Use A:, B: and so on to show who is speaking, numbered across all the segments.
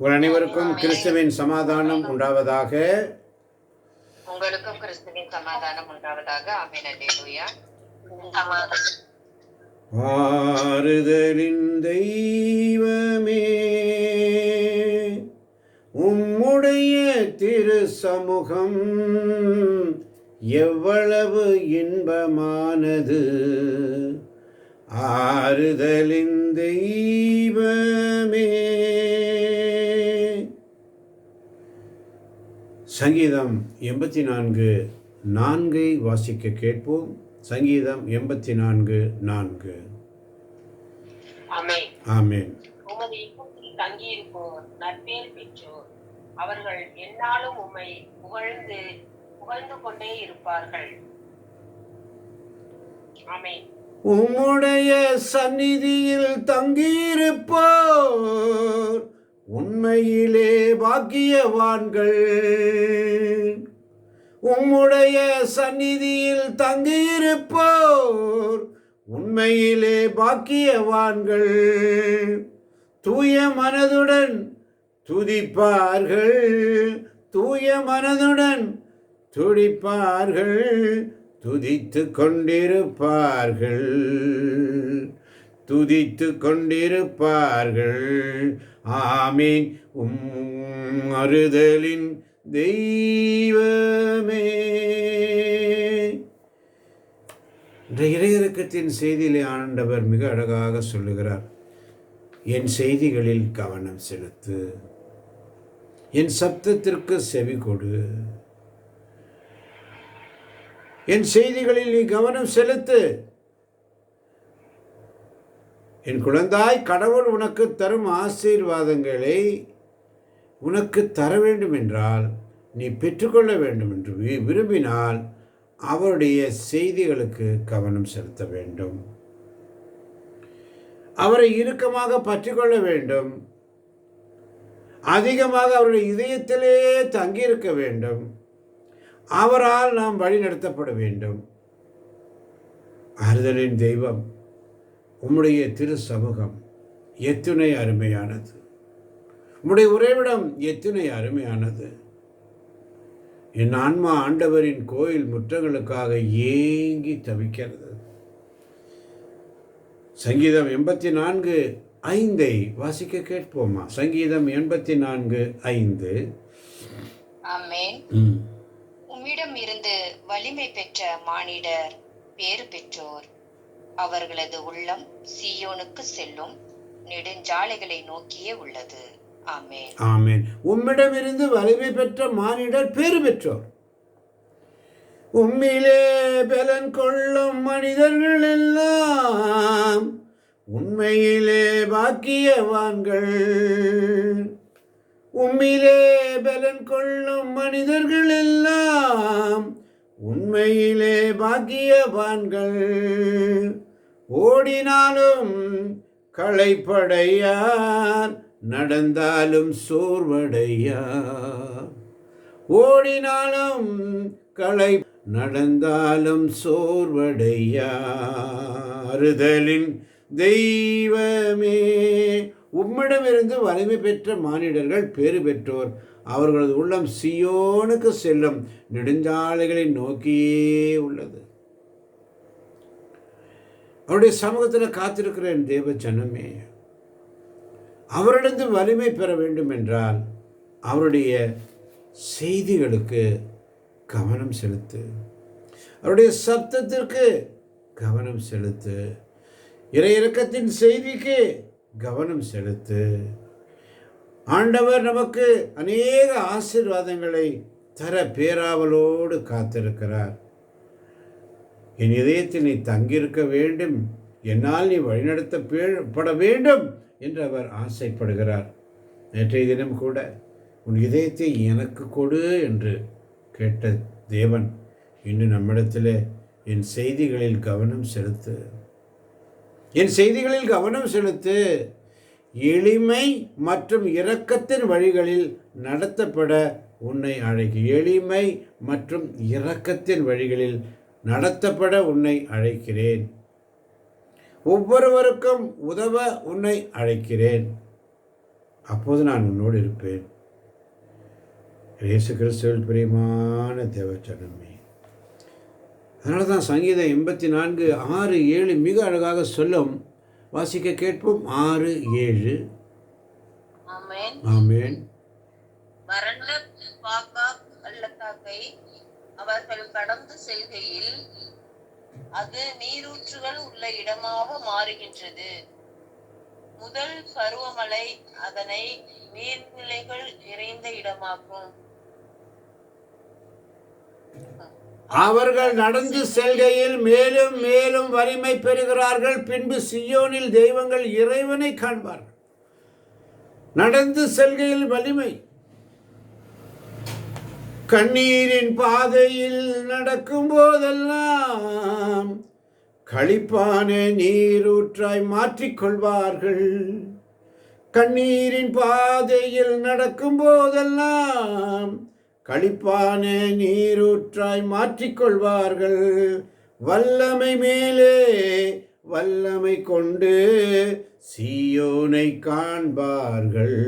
A: உங்கள் அனைவருக்கும் கிறிஸ்துவின் சமாதானம் உண்டாவதாக.
B: உங்களுக்கும் கிறிஸ்துவின் சமாதானம் உண்டாவதாக. ஆமென் அல்லேலூயா.
A: ஆறுதலின் தெய்வமே உம்முடைய திரு சமூகம் எவ்வளவு இன்பமானது. ஆறுதலின் தெய்வமே சங்கீதம் எண்பத்தி நான்கு நான்கை வாசிக்க கேட்போம். சங்கீதம் எண்பத்தி நான்கு. நான்கு
C: ஆமென். தங்கியிருப்போர் நற்பேர் பெற்றோர் அவர்கள் எந்நாளும் உம்மை புகழ்ந்து புகழ்ந்து கொண்டே இருப்பார்கள். ஆமென்.
A: உம்முடைய சந்நிதியில் தங்கியிருப்போர் உண்மையிலே பாக்கியவான்கள். உம்முடைய சந்நிதியில் தங்கியிருப்போர் உண்மையிலே பாக்கியவான்கள். தூய மனதுடன் துதிப்பார்கள். தூய மனதுடன் துடிப்பார்கள். துதித்து கொண்டிருப்பார்கள். துதித்து கொண்டிருப்பார்கள் ஆமீன். உம் அறுதலின் தெய்வமே. இந்த இறையிறக்கத்தின் செய்தியிலே ஆண்டவர் மிக அழகாக சொல்லுகிறார். என் செய்திகளில் கவனம் செலுத்து. என் சப்தத்திற்கு செவி கொடு. என் செய்திகளில் நீ கவனம் செலுத்து. என் குழந்தாய் கடவுள் உனக்கு தரும் ஆசீர்வாதங்களை உனக்கு தர வேண்டும் என்றால் நீ பெற்றுக்கொள்ள வேண்டும் என்று வி- விரும்பினால் அவருடைய செய்திகளுக்கு கவனம் செலுத்த வேண்டும். அவரை இறுக்கமாக பற்றிக்கொள்ள வேண்டும். அதிகமாக அவருடைய இதயத்திலே தங்கியிருக்க வேண்டும். அவரால் நாம் வழிநடத்தப்பட வேண்டும். ஆறுதலின் தெய்வம். உம்முடைய திரு சமூகம் எத்துணை அருமையானது. உம்முடைய உறைவிடம் எத்துணை அருமையானது. என் ஆன்மா ஆண்டவரின் கோயில் முற்றங்களுக்காக ஏங்கி தவிக்கிறது. சங்கீதம் எண்பத்தி நான்கு ஐந்தை வாசிக்க கேட்போமா? சங்கீதம் எண்பத்தி நான்கு ஐந்து.
B: உம்மிடம் இருந்து வலிமை பெற்ற மானிடர் பேறு பெற்றோர். அவர்களது உள்ளம் சீயோனுக்கு செல்லும் நெடுஞ்சாலைகளை நோக்கியே உள்ளது. ஆமேன்.
A: ஆமேன். உம்மிடமிருந்து வலிமை பெற்ற மானிடர் பேறு பெற்றோர். உம்மிலே பலன் கொள்ளும் மனிதர்கள் எல்லாம் உண்மையிலே பாக்கியவான்கள். உம்மிலே பலன் கொள்ளும் மனிதர்கள் எல்லாம் உண்மையிலே பாக்கியவான்கள். ஓடினாலும் களைப்படையார் நடந்தாலும் சோர்வடையார். ஓடினாலும் களை நடந்தாலும் சோர்வடையாறுதலின் தெய்வமே உம்மிடமிருந்து வலிமை பெற்ற மானிடர்கள் பேறு பெற்றோர். அவர்களது உள்ளம் சியோனுக்கு செல்லும் நெடுஞ்சாலைகளை நோக்கியே உள்ளது. அவருடைய சமூகத்தில் காத்திருக்கிற என் தேவ ஜனமே அவரிடந்து வலிமை பெற வேண்டும் என்றால் அவருடைய செய்திகளுக்கு கவனம் செலுத்து. அவருடைய சப்தத்திற்கு கவனம் செலுத்து. இறையிறக்கத்தின் செய்திக்கு கவனம் செலுத்து. ஆண்டவர் நமக்கு அநேக ஆசீர்வாதங்களை தர பேராவலோடு காத்திருக்கிறார். என் இதயத்தில் நீ தங்கியிருக்க வேண்டும். என்னால் நீ வழிநடத்தப்பட வேண்டும் என்று அவர் ஆசைப்படுகிறார். நேற்றைய தினம் கூட உன் இதயத்தை எனக்கு கொடு என்று கேட்ட தேவன் இன்று நம்மிடத்தில் என் செய்திகளில் கவனம் செலுத்து. என் செய்திகளில் கவனம் செலுத்து. எளிமை மற்றும் இரக்கத்தின் வழிகளில் நடத்தப்பட உன்னை அழைக்கு. எளிமை மற்றும் இரக்கத்தின் வழிகளில் நடத்தப்பட உன்னை அழைக்கிறேன். ஒவ்வொருவருக்கும் உதவ உன்னை அழைக்கிறேன். அப்போது நான் உன்னோடு இருப்பேன். இயேசு கிறிஸ்துவில் பிரியமான தேவச்சனமே அதனால தான் சங்கீதம் எண்பத்தி நான்கு ஆறு ஏழு மிக அழகாக சொல்லும். வாசிக்க கேட்போம். ஆறு ஏழு.
C: ஆமென்
A: ஆமேன்
C: வறண்ட பாக்கா பள்ளத்தாக்கை அவர்கள் கடந்து செல்கையில் அது நீரூற்றுகள் உள்ள இடமாக மாறுகின்றது. முதல் பருவமழை அதனை நீர்நிலைகள் நிறைந்த இடமாகும்.
A: அவர்கள் நடந்து செல்கையில் மேலும் மேலும் வலிமை பெறுகிறார்கள். பின்பு சியோனில் தெய்வங்கள் இறைவனை காண்பார்கள். நடந்து செல்கையில் வலிமை கண்ணீரின் பாதையில் நடக்கும் போதெல்லாம் களிப்பான நீரூற்றாய் மாற்றிக்கொள்வார்கள். கண்ணீரின் பாதையில் நடக்கும் போதெல்லாம் களிப்பான நீரூற்றாய் மாற்றிக்கொள்வார்கள். வல்லமை மேலே வல்லமை கொண்டு சீயோனை காண்பார்கள்.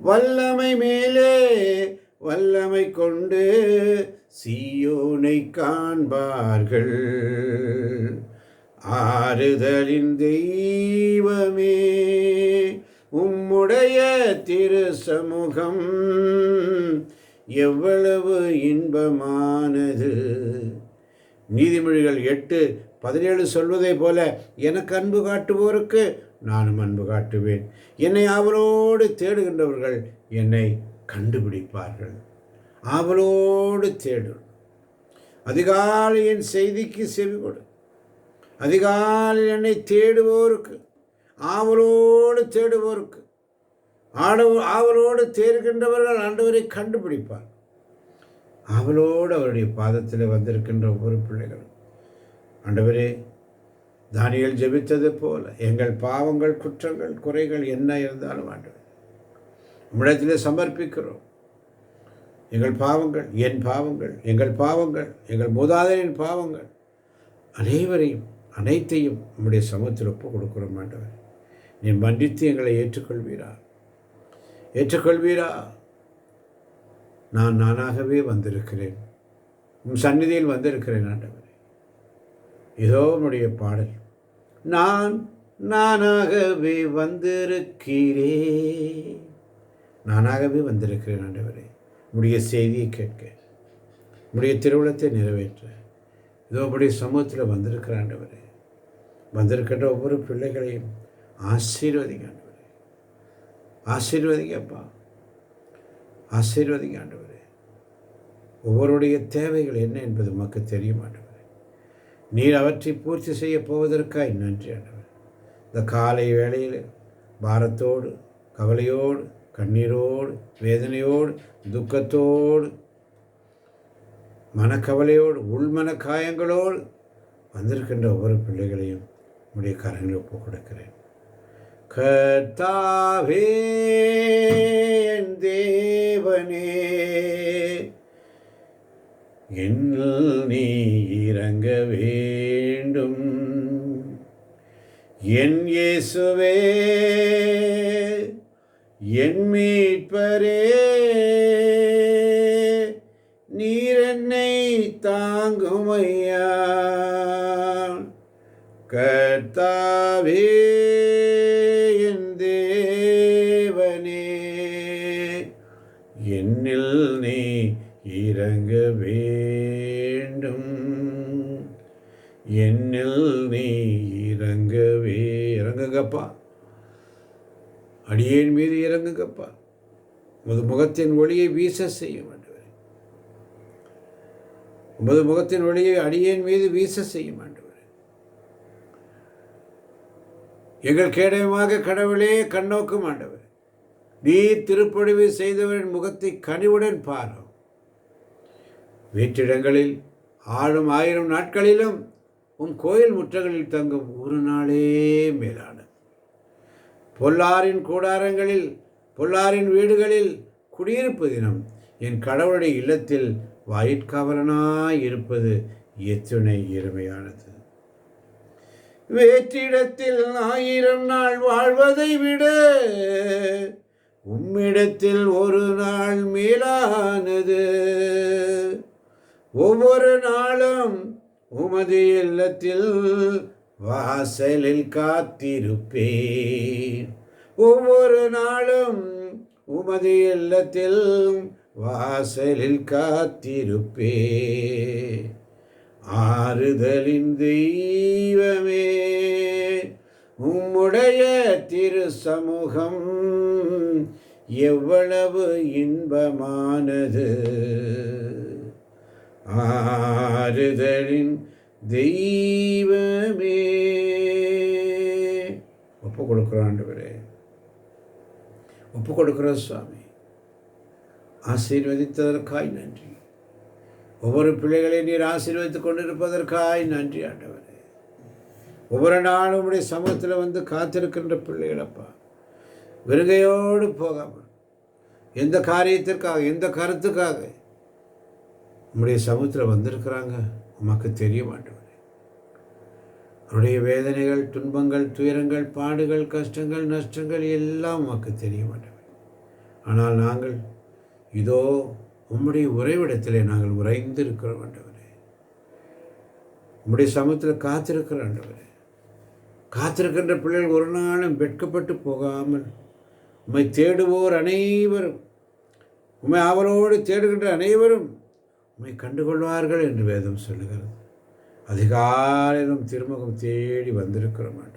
A: வல்லமை மேலே வல்லமை கொண்டு சீயோனை காண்பார்கள். ஆறுதலின் தெய்வமே உம்முடைய திரு சமூகம் எவ்வளவு இன்பமானது. நீதிமொழிகள் எட்டு பதினேழு சொல்வதை போல எனக்கு அன்பு காட்டுவோருக்கு நானும் அன்பு காட்டுவேன். என்னை அவரோடு தேடுகின்றவர்கள் என்னை கண்டுபிடிப்பார்கள். ஆவலோடு தேடு. அதிகாலையின் செய்திக்கு செவி கொடு அதிகாலையில் என்னை தேடுவோருக்கு ஆவலோடு தேடுவோருக்கு. ஆடவ ஆவலோடு தேடுகின்றவர்கள் ஆண்டவரை கண்டுபிடிப்பார். ஆவலோடு அவருடைய பாதத்தில் வந்திருக்கின்ற ஒவ்வொரு பிள்ளைகளும் ஆண்டவரே தானியல் ஜெபித்தது போல எங்கள் பாவங்கள் குற்றங்கள் குறைகள் என்ன இருந்தாலும் ஆண்டவர் உம்மிடத்திலே சமர்ப்பிக்கிறோம். எங்கள் பாவங்கள் என் பாவங்கள் எங்கள் பாவங்கள் எங்கள் மூதாதையின் பாவங்கள். அனைவரையும் அனைத்தையும் உம்முடைய சமத்தில் ஒப்பு கொடுக்கிறோம் ஆண்டவர். நீ மன்னித்து எங்களை ஏற்றுக்கொள்வீரா? ஏற்றுக்கொள்வீரா? நான் நானாகவே வந்திருக்கிறேன். உன் சந்நிதியில் வந்திருக்கிறேன் ஆண்டவரே. இதோ உன்னுடைய பாடல். நான் நானாகவே வந்திருக்கிறேன். நானாகவே வந்திருக்கிறேன் ஆண்டவரே. உடைய செய்தியை கேட்க. உடைய திருவிழத்தை நிறைவேற்ற. இதோ உம்முடைய சமூகத்தில் வந்திருக்கிற ஆண்டவரே. வந்திருக்கின்ற ஒவ்வொரு பிள்ளைகளையும் ஆசீர்வதிங்க ஆண்டவரே. ஆசீர்வதிங்கப்பா ஆசீர்வதிங்க ஆண்டவரே. ஒவ்வொருடைய தேவைகள் என்ன என்பது நமக்கு தெரியும் ஆண்டவரே. நீர் அவற்றை பூர்த்தி செய்ய போவதற்காய் நன்றி ஆண்டவர். இந்த காலை வேளையில் பாரத்தோடு கவலையோடு கண்ணீரோடு வேதனையோடு துக்கத்தோடு மனக்கவலையோடு உள்மன காயங்களோடு வந்திருக்கின்ற ஒவ்வொரு பிள்ளைகளையும் உடைய கரங்களில் ஒப்புக் கொடுக்கிறேன். கர்த்தாவே என் தேவனே என்னில் நீ இறங்க வேண்டும். என் இயேசுவே என் மீட்பரே நீரென்னை தாங்குமையா? கர்த்தாவே அடியேன் மீது இறங்குங்கப்பா. உமது முகத்தின் ஒளியை வீச செய்யும் ஆண்டவரே. உமது முகத்தின் ஒளியை அடியேன் மீது வீச செய்யும் ஆண்டவரே. எங்கள் கேடயமாக கடவுளே கண்ணோக்கும் ஆண்டவர். நீ திருப்பொழிவு செய்தவரின் முகத்தை கனிவுடன் பாரும். வீட்டிடங்களில் ஆளும் ஆயிரம் நாட்களிலும் உன் கோயில் முற்றங்களில் தங்கும் ஒரு நாளே மேலானது. பொல்லாரின் கூடாரங்களில் பொல்லாரின் வீடுகளில் குடியிருப்பு தினம். என் கடவுளுடைய இல்லத்தில் வாயிற்காவலனாய் இருப்பது எத்துணை இருமையானது வேற்றிடத்தில் ஆயிரம் நாள் வாழ்வதை விட உம்மிடத்தில் ஒரு நாள் மேலானது. ஒவ்வொரு நாளும் உமது இல்லத்தில் வாசலில் காத்திருப்பேன். ஒவ்வொரு நாளும் உமது இல்லத்தில் வாசலில் காத்திருப்பே ஆறுதலின் தெய்வமே உம்முடைய திரு சமூகம் எவ்வளவு இன்பமானது. ஆறுதலின் தெய்வமே. ஒப்பு கொடுக்குறோம் ஆண்டவரே. ஒப்பு கொடுக்குற சுவாமி. ஆசீர்வதித்ததற்காய் நன்றி. ஒவ்வொரு பிள்ளைகளை நீர் ஆசீர்வதித்துக் கொண்டிருப்பதற்காய் நன்றி ஆண்டவரே. ஒவ்வொரு நாளும் உடைய சமூகத்தில் வந்து காத்திருக்கின்ற பிள்ளைகளப்பா விருகையோடு போகாமல் எந்த காரியத்திற்காக எந்த கருத்துக்காக உங்களுடைய சமூகத்தில் வந்திருக்கிறாங்க? உமக்கு தெரிய மாட்டவரே அவருடைய வேதனைகள் துன்பங்கள் துயரங்கள் பாடுகள் கஷ்டங்கள் நஷ்டங்கள் எல்லாம் உமக்கு தெரிய மாட்டவர் ஆனால் நாங்கள் இதோ உம்முடைய உறைவிடத்திலே நாங்கள் உறைந்து இருக்கிறோம் ஆண்டவரே. உம்முடைய சமூகத்தில் காத்திருக்கிற ஆண்டவரே. காத்திருக்கின்ற பிள்ளைகள் ஒரு நாளும் வெட்கப்பட்டு போகாமல் உம்மை தேடுவோர் அனைவரும் உம்மை அவரோடு தேடுகின்ற அனைவரும் உண்மை கண்டுகொள்வார்கள் என்று வேதம் சொல்லுகிறது. அதிகாலையிலும் திருமுகம் தேடி வந்திருக்கிற மாட்டோம்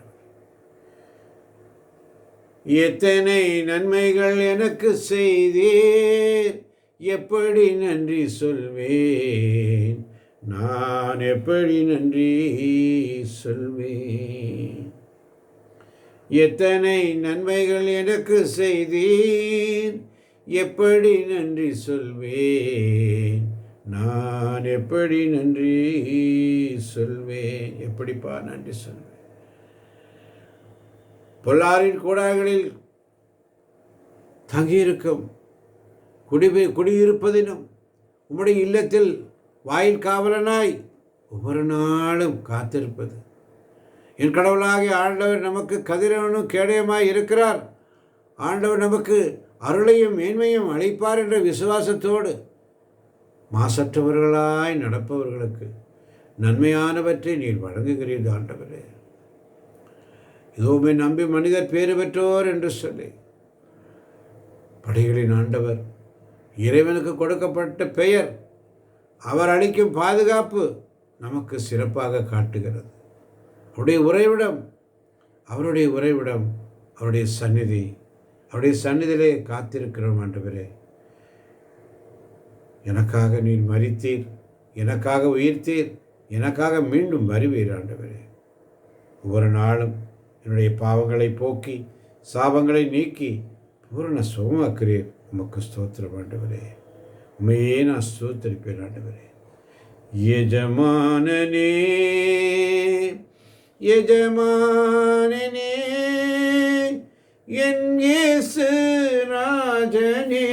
A: எத்தனை நன்மைகள் எனக்கு செய்தீர். எப்படி நன்றி சொல்வேன். நான் எப்படி நன்றி சொல்வேன். எத்தனை நன்மைகள் எனக்கு செய்தீர். எப்படி நன்றி சொல்வேன். நான் எப்படி நன்றி சொல்வேன்? எப்படிப்பா நன்றி சொல்வேன்? பொல்லாரின் கூடாகளில் தங்கியிருக்கும் குடிபே குடியிருப்பதினும் உம்முடைய இல்லத்தில் வாயில் காவலனாய் ஒவ்வொரு நாளும் காத்திருப்பது. என் கடவுளாகி ஆண்டவர் நமக்கு கதிரவனும் கேடயமாய் இருக்கிறார். ஆண்டவர் நமக்கு அருளையும் மேன்மையும் அளிப்பார் என்ற விசுவாசத்தோடு மாசற்றவர்களாய் நடப்பவர்களுக்கு நன்மையானவற்றை நீர் வழங்குகிறீர் ஆண்டவரே. இதுவுமே நம்பி மனிதர் பேறு பெற்றோர் என்று சொல்லி படைகளின் ஆண்டவர் இறைவனுக்கு கொடுக்கப்பட்ட பெயர் அவர் அளிக்கும் பாதுகாப்பு நமக்கு சிறப்பாக காட்டுகிறது. அவருடைய உறைவிடம் அவருடைய உறைவிடம் அவருடைய சந்நிதி அவருடைய சந்நிதியிலே காத்திருக்கிறோம் ஆண்டவரே. எனக்காக நீர் மறித்தீர் எனக்காக உயிர்த்தீர் எனக்காக மீண்டும் வருவீர் ஆண்டவரே. ஒவ்வொரு நாளும் என்னுடைய பாவங்களை போக்கி சாபங்களை நீக்கி பூரண சுகமாக்குறீர் உமக்கு ஸ்தோத்திரம் ஆண்டவரே. உண்மையே நான் ஸ்தோத்திரிப்பேன் ஆண்டவரே. எஜமானனே எஜமானனே என் இயேசு ராஜனே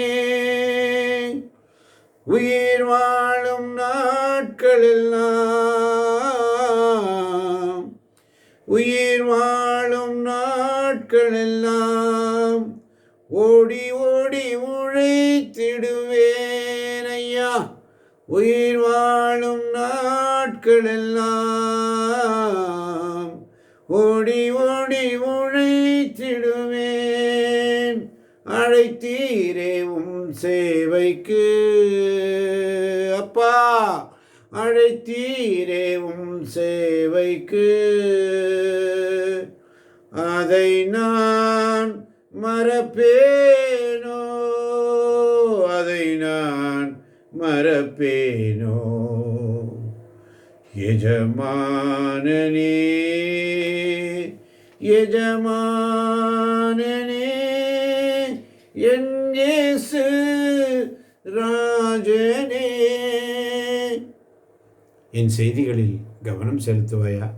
A: நாட்களெல்லாம் உயிர் வாழும் நாட்களெல்லாம் ஓடி ஓடி உழைத்திடுவேன் ஐயா. உயிர் வாழும் நாட்களெல்லாம் ஓடி ஓடி உழைத்திடுவேன். அழைத்தீரே உம் சேவைக்கு அழைத்தீரே உம் சேவைக்கு. அதை நான் மறப்பேனோ? அதை நான் மறப்பேனோ? எஜமானனே எஜமானனே என் ராஜனே என் செய்திகளில் கவனம் செலுத்துவாயா?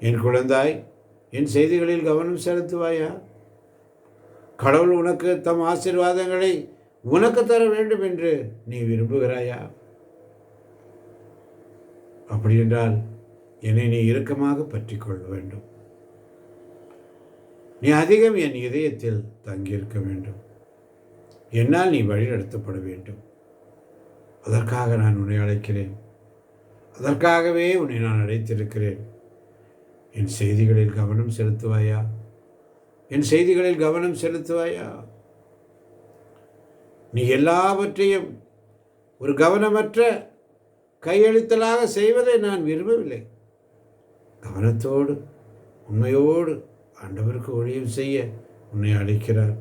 A: என் குழந்தாய் என் செய்திகளில் கவனம் செலுத்துவாயா? கடவுள் உனக்கு தம் ஆசீர்வாதங்களை உனக்கு தர வேண்டும் என்று நீ விரும்புகிறாயா? அப்படி என்றால் என்னை நீ இறுக்கமாக பற்றி கொள்ள வேண்டும். நீ அதிகம் என் இதயத்தில் தங்கியிருக்க வேண்டும். என்னால் நீ வழிநடத்தப்பட வேண்டும். அதற்காக நான் உன்னை அழைக்கிறேன். அதற்காகவே உன்னை நான் அழைத்திருக்கிறேன். என் செய்திகளில் கவனம் செலுத்துவாயா? என் செய்திகளில் கவனம் செலுத்துவாயா? நீ எல்லாவற்றையும் ஒரு கவனமற்ற கையளித்தலாக செய்வதை நான் விரும்பவில்லை. கவனத்தோடு உண்மையோடு ஆண்டவருக்கு ஒழியம் செய்ய உன்னை அழைக்கிறார்.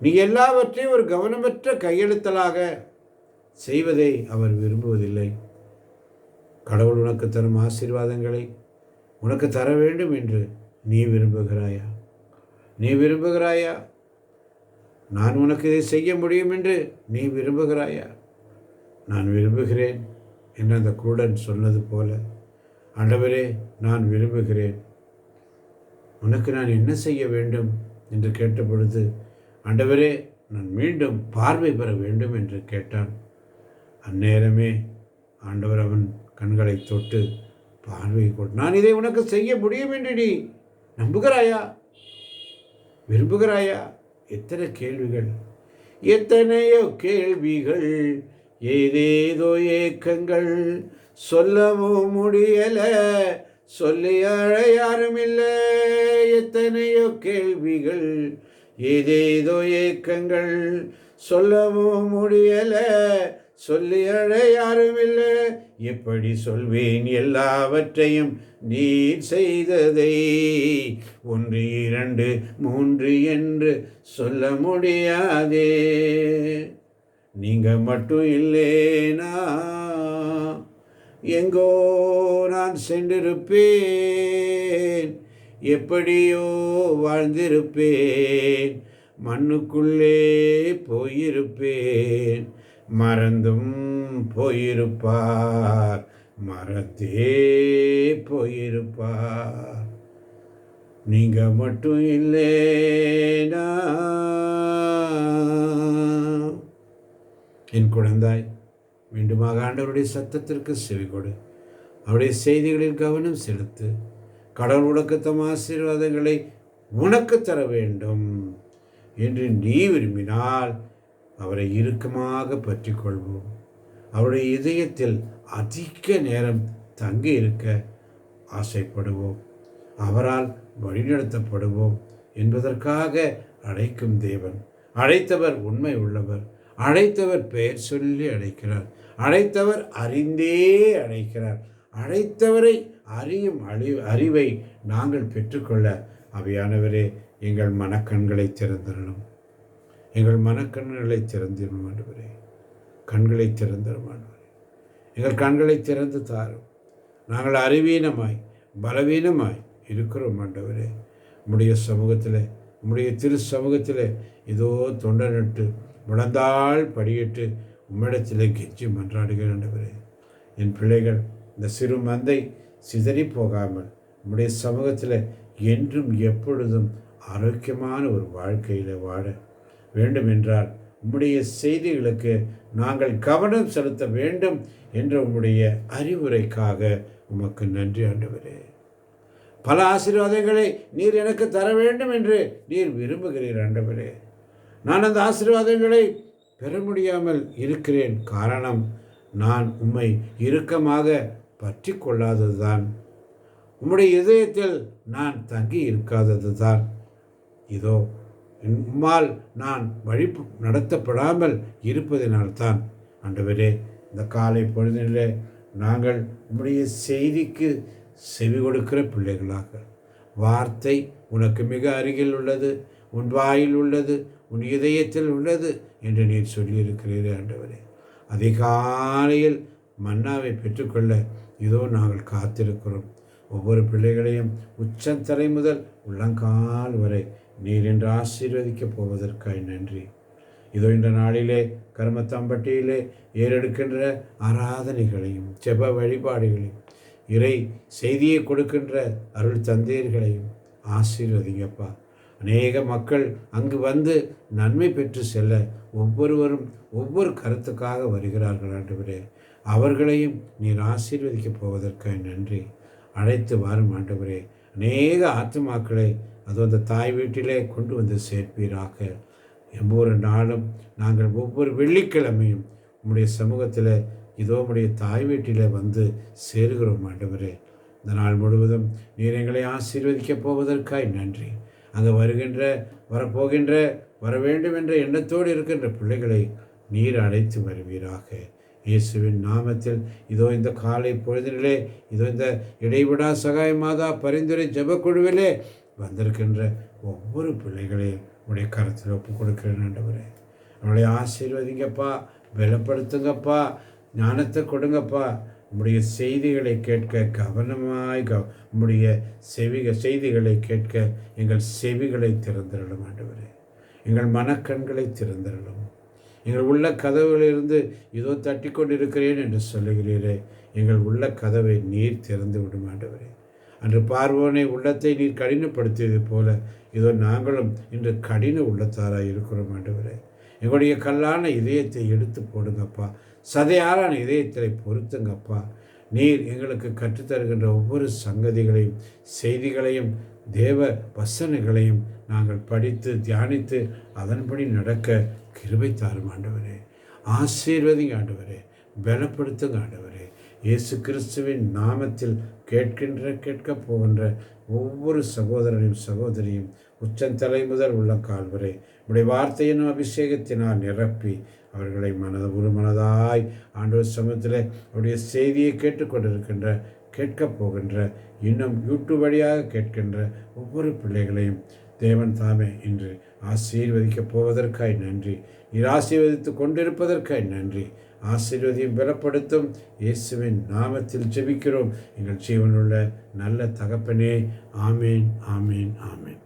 A: நீ எல்லாவற்றையும் ஒரு கவனமற்ற கையெழுத்தலாக செய்வதை அவர் விரும்புவதில்லை. கடவுள் உனக்கு தரும் ஆசீர்வாதங்களை உனக்கு தர வேண்டும் என்று நீ விரும்புகிறாயா? நீ விரும்புகிறாயா? நான் உனக்கு இதை செய்ய முடியும் என்று நீ விரும்புகிறாயா? நான் விரும்புகிறேன் என்று அந்த குருடன் சொன்னது போல ஆண்டவரே நான் விரும்புகிறேன். உனக்கு நான் என்ன செய்ய வேண்டும்? என்று கேட்டபொழுது ஆண்டவரே நான் மீண்டும் பார்வை பெற வேண்டும் என்று கேட்டான். அந்நேரமே ஆண்டவர் அவன் கண்களை தொட்டு பார்வை கொடு. நான் இதை உனக்கு செய்ய முடியும் என்று நீ நம்புகிறாயா? விரும்புகிறாயா? எத்தனை கேள்விகள். எத்தனையோ கேள்விகள் ஏதேதோ ஏக்கங்கள். சொல்லவும் முடியல சொல்லி அழ யாரும் இல்லை எத்தனையோ கேள்விகள் ஏதேதோ ஏக்கங்கள். சொல்லவும் முடியலை சொல்லி யாருமில்லை. எப்படி சொல்வேன் எல்லாவற்றையும் நீர் செய்ததை. ஒன்று இரண்டு மூன்று என்று சொல்ல முடியாதே. நீங்க மட்டும் இல்லேனா? எங்கோ நான் சென்றிருப்பேன். எப்படியோ வாழ்ந்திருப்பேன். மண்ணுக்குள்ளே போயிருப்பேன். மறந்தும் போயிருப்பார். மறந்தே போயிருப்பார். நீங்க மட்டும் இல்லேனா? என் குழந்தாய் மீண்டுமாக ஆண்டவருடைய சத்தத்திற்கு செவி கொடு. அவருடைய செய்திகளில் கவனம் செலுத்து. கடவுள் உனக்கு தம் ஆசீர்வாதங்களை உனக்கு தர வேண்டும் என்று நீ விரும்பினால் அவரை இறுக்கமாக பற்றி கொள்வோம் அவருடைய இதயத்தில் அதிக நேரம் தங்கி இருக்க ஆசைப்படுவோம். அவரால் வழிநடத்தப்படுவோம் என்பதற்காக அழைக்கும் தேவன். அழைத்தவர் உண்மை உள்ளவர். அழைத்தவர் பெயர் சொல்லி அழைக்கிறார். அழைத்தவர் அறிந்தே அழைக்கிறார். அழைத்தவரை அறியும் அறி அறிவை நாங்கள் பெற்றுக்கொள்ள அவையானவரே எங்கள் மனக்கண்களை திறந்திடணும். எங்கள் மனக்கண்களை திறந்திடும் ஆண்டவரே. கண்களை திறந்திடும் ஆண்டவரே. எங்கள் கண்களை திறந்து தாரும். நாங்கள் அறிவீனமாய் பலவீனமாய் இருக்கிறோம் ஆண்டவரே. உம்முடைய சமூகத்தில் உம்முடைய திரு சமூகத்தில் ஏதோ தொண்டை நட்டு முழந்தால் படியிட்டு உம்மிடத்தில் கெஞ்சி மன்றாடுகிற ஆண்டவரே. என் பிள்ளைகள் இந்த சிறு மந்தை சிதறி போகாமல் உம்முடைய சமூகத்தில் என்றும் எப்பொழுதும் ஆரோக்கியமான ஒரு வாழ்க்கையில் வாழ வேண்டுமென்றால் உம்முடைய செய்திகளுக்கு நாங்கள் கவனம் செலுத்த வேண்டும் என்ற உம்முடைய அறிவுரைக்காக உமக்கு நன்றி ஆண்டவரே. பல ஆசீர்வாதங்களை நீர் எனக்கு தர வேண்டும் என்று நீர் விரும்புகிறீர் ஆண்டவரே. நான் அந்த ஆசீர்வாதங்களை பெற முடியாமல் இருக்கிறேன் காரணம் நான் உம்மை இறுக்கமாக பற்றி கொள்ளாததுதான் உம்முடைய இதயத்தில் நான் தங்கி இருக்காதது தான் இதோ உம்மால் நான் வழி நடத்தப்படாமல் இருப்பதினால்தான். ஆண்டவரே இந்த காலை பொழுதிலே நாங்கள் உம்முடைய செய்திக்கு செவி கொடுக்கிற பிள்ளைகளாக. வார்த்தை உனக்கு மிக அருகில் உள்ளது உன் வாயில் உள்ளது உன் இதயத்தில் உள்ளது என்று நீர் சொல்லியிருக்கிறீர்கள் ஆண்டவரே. அதிகாலையில் மன்னாவை பெற்றுக்கொள்ள இதோ நாங்கள் காத்திருக்கிறோம். ஒவ்வொரு பிள்ளைகளையும் உச்சந்தலை முதல் உள்ளங்கால் வரை நீர் என்று ஆசீர்வதிக்கப் போவதற்காய் நன்றி. இதோ இந்த நாளிலே கர்மத்தாம்பட்டியிலே ஏறெடுக்கின்ற ஆராதனைகளையும் செப வழிபாடுகளையும் இறை செய்தியை கொடுக்கின்ற அருள் தந்தையர்களையும் ஆசீர்வதிங்கப்பா. அநேக மக்கள் அங்கு வந்து நன்மை பெற்று செல்ல ஒவ்வொருவரும் ஒவ்வொரு கருத்துக்காக வருகிறார்கள் ஆண்டவரே. அவர்களையும் நீர் ஆசீர்வதிக்கப் போவதற்காக நன்றி. அழைத்து வாரும் ஆண்டவரே. அநேக ஆத்துமாக்களை அது அந்த தாய் வீட்டிலே கொண்டு வந்து சேர்ப்பீராக. ஒவ்வொரு நாளும் நாங்கள் ஒவ்வொரு வெள்ளிக்கிழமையும் உம்முடைய சமூகத்தில் இதோ உடைய தாய் வீட்டில் வந்து சேருகிறோம் ஆண்டவரே. இந்த நாள் முழுவதும் நீர் எங்களை ஆசீர்வதிக்கப் போவதற்காய் நன்றி. அங்கே வருகின்ற வரப்போகின்ற வர வேண்டும் என்ற எண்ணத்தோடு இருக்கின்ற பிள்ளைகளை நீர் அழைத்து வருவீராக. இயேசுவின் நாமத்தில் இதோ இந்த காலை பொழுதினிலே இதோ இந்த இடைவிடா சகாய மாதா பரிந்துரை ஜபக்குழுவிலே வந்திருக்கின்ற ஒவ்வொரு பிள்ளைகளையும் உடைய கருத்தில் ஒப்பு கொடுக்கிறேன் ஆண்டவரே. அவளை ஆசீர்வதிங்கப்பா பலப்படுத்துங்கப்பா ஞானத்தை கொடுங்கப்பா. உம்முடைய செய்திகளை கேட்க கவனமாய் க உம்முடைய செவிக செய்திகளை கேட்க எங்கள் செவிகளை திறந்திரலும் ஆண்டவரே. எங்கள் மனக்கண்களை திறந்திரலும் எங்கள் உள்ள கதவுகளிலிருந்து இதோ தட்டி கொண்டிருக்கிறேன் என்று சொல்லுகிறீரே. எங்கள் உள்ள கதவை நீர் திறந்து விடும் ஆண்டவரே. அன்று பார்வோனை உள்ளத்தை நீர் கடினப்படுத்தியது போல இதோ நாங்களும் இன்று கடின உள்ளத்தாராக இருக்கிறோம் ஆண்டவரே. எங்களுடைய கல்லான இதயத்தை எடுத்து போடுங்கப்பா. சதையாலான இதயத்தை பொருத்துங்கப்பா. நீர் எங்களுக்கு கற்றுத்தருகின்ற ஒவ்வொரு சங்கதிகளையும் செய்திகளையும் தேவ வசனங்களையும் நாங்கள் படித்து தியானித்து அதன்படி நடக்க கிருபை தாரும் ஆண்டவரே. ஆசீர்வதிங்க ஆண்டவரே. பலப்படுத்துங்க ஆண்டவரே. இயேசு கிறிஸ்துவின் நாமத்தில் கேட்கின்ற கேட்கப் போகின்ற ஒவ்வொரு சகோதரனையும் சகோதரியும் உச்சந்தலை முதல் உள்ள கால்வரை உடைய வார்த்தையினும் அபிஷேகத்தினால் நிரப்பி அவர்களை மனத ஒரு மனதாய் ஆண்டவர் சமூகத்தில் அவருடைய செய்தியை கேட்டுக்கொண்டிருக்கின்ற கேட்கப் போகின்ற இன்னும் யூடியூப் வழியாக கேட்கின்ற ஒவ்வொரு பிள்ளைகளையும் தேவன் தாமே இன்று ஆசீர்வதிக்கப் போவதற்காய் நன்றி. நீர் ஆசீர்வதித்து கொண்டிருப்பதற்காய் நன்றி. ஆசீர்வதியும் பலப்படுத்தும். இயேசுவின் நாமத்தில் ஜெபிக்கிறோம். எங்கள் ஜீவனுள்ள நல்ல தகப்பனே ஆமேன் ஆமேன் ஆமேன்.